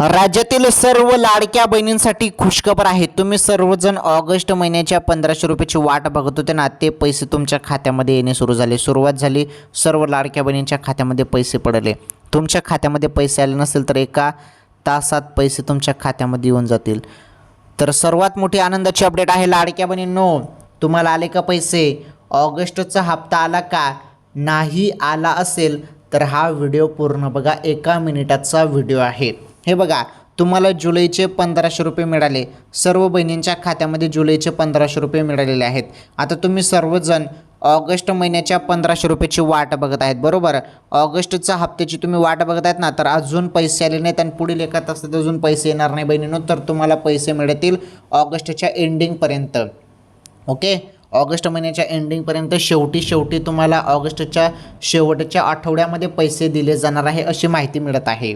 राज्यातील सर्व लाडक्या बहिणींसाठी खुशखबर आहे. तुम्ही सर्वजण ऑगस्ट महिन्याच्या पंधराशे रुपयाची वाट बघत होते ना ते पैसे तुमच्या खात्यामध्ये येणे सुरू झाले. सुरुवात झाली सर्व लाडक्या बहिणींच्या खात्यामध्ये पैसे पडले. तुमच्या खात्यामध्ये पैसे आले नसेल तर एका तासात पैसे तुमच्या खात्यामध्ये येऊन जातील. तर सर्वात मोठी आनंदाची अपडेट आहे लाडक्या बहिणींनो तुम्हाला आले का पैसे? ऑगस्टचा हप्ता आला का? नाही आला असेल तर हा व्हिडिओ पूर्ण बघा. एका मिनिटाचा व्हिडिओ आहे. हे बघा तुम्हाला जुलैचे पंधराशे रुपये मिळाले. सर्व बहिणींच्या खात्यामध्ये जुलैचे पंधराशे रुपये मिळालेले आहेत. आता तुम्ही सर्वजण ऑगस्ट महिन्याच्या पंधराशे रुपयाची वाट बघत आहेत बरोबर? ऑगस्टच्या हप्त्याची तुम्ही वाट बघत आहेत ना तर अजून पैसे आले नाहीत आणि पुढील एका तासात अजून पैसे येणार नाही बहिणींनो तर तुम्हाला पैसे मिळतील ऑगस्टच्या एंडिंगपर्यंत ओके? ऑगस्ट महिन्याच्या एंडिंगपर्यंत शेवटी शेवटी तुम्हाला ऑगस्टच्या शेवटच्या आठवड्यामध्ये पैसे दिले जाणार आहे अशी माहिती मिळत आहे.